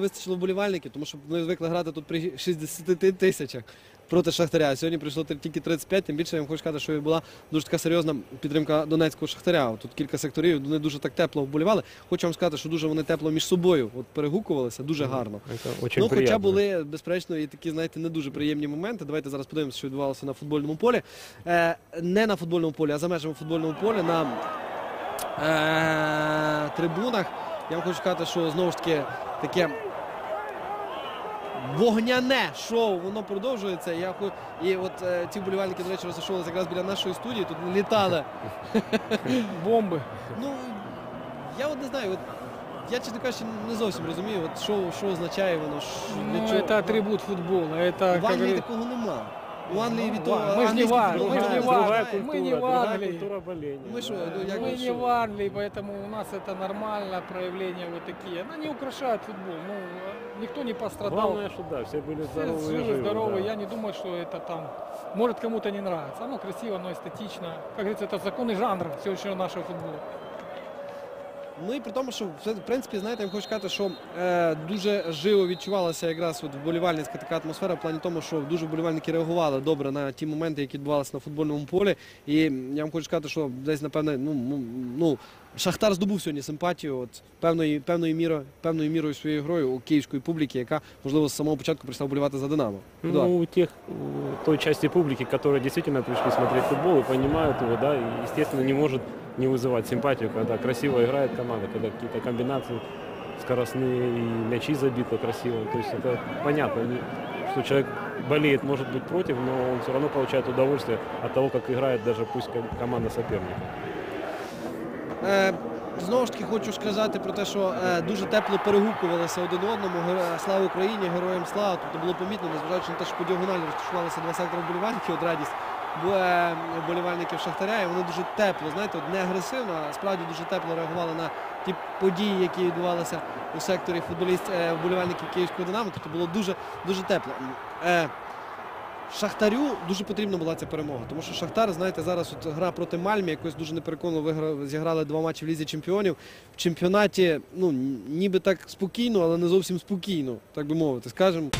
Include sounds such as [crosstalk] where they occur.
не вистачило вболівальників, тому що вони звикли грати тут при 60 тисячах проти Шахтаря. А Сьогодні прийшло тільки 35, тим більше я вам хочу сказати, що була дуже така серйозна підтримка Донецького Шахтаря. Тут кілька секторів, вони дуже так тепло вболівали. Хочу вам сказати, що дуже вони тепло між собою от перегукувалися, дуже гарно. Ну, хоча були, безперечно, і такі, знаєте, не дуже приємні моменти. Давайте зараз подивимося, що відбувалося на футбольному полі. Е, не на футбольному полі, а за межами футбольного поля на е, трибунах. Я вам хочу сказати, що знову ж таки таке вогняне шоу, воно продовжується. Я хо- І от е, ці вболівальники, до речі, розташовувалися якраз біля нашої студії, тут літали. [laughs] Бомбы. Ну, я от не знаю, от, я, чесно кажучи, не зовсім розумію, от, що, що означає воно. що- для Ну, чого. это атрибут футбола. Это, В как Англії говорит- такого нема. У Англії від Ну, того. ладно, ми ж не англійський в футбол Англії, ми ж грає, не в другая Англії, культура. ми не в другая Англии. культура боления. Мы что, да. ну, я Мы говорю, не что- в Англии, поэтому у нас это нормально, проявления вот такие. Они украшают футбол. Ну, никто не пострадал. Главное, что да, все были Все здоровы и живы, живы. здоровы. да. Я не думаю, что это там... Может, кому-то не нравится. Оно красиво, оно эстетично. Как говорится, это законы жанра сегодняшнего нашего футбола. Ну і при тому, що все, в принципі, знаєте, я вам хочу сказати, що е, дуже живо відчувалася якраз от вболівальницька така атмосфера, в плані тому, що дуже вболівальники реагували добре на ті моменти, які відбувалися на футбольному полі. І я вам хочу сказати, що десь, напевне, ну, ну, ну Шахтар здобув сьогодні симпатію от, певною, певною, мірою, певною мірою своєю грою у київської публіки, яка, можливо, з самого початку прийшла вболівати за Динамо. Едуард. Ну, у тех, у той части публики, которые действительно пришли смотреть футбол и понимают его, да, и, естественно, не может не вызывать симпатию, когда красиво играет команда, когда какие-то комбинации скоростные и мячи забиты красиво. То есть это понятно, не- что человек болеет, может быть, против, но он все равно получает удовольствие от того, как играет даже пусть ком- команда соперника. Е, знову ж таки хочу сказати про те, що е, дуже тепло перегукувалися один одному. Слава Україні, героям слава. Тобто було помітно, незважаючи на те, що по діагоналі розташувалися два сектори вболівальників, от радість е, вболівальників Шахтаря. І вони дуже тепло, знаєте, не агресивно, а справді дуже тепло реагували на ті події, які відбувалися у секторі футболіст, е, вболівальників Київського Динамо. Тобто було дуже, дуже тепло. Шахтарю дуже потрібна була ця перемога, тому що Шахтар, знаєте, зараз от гра проти Мальмі, якось дуже непереконливо зіграли два матчі в Лізі Чемпіонів. В чемпіонаті, ну, ніби так спокійно, але не зовсім спокійно, так би мовити, скажемо.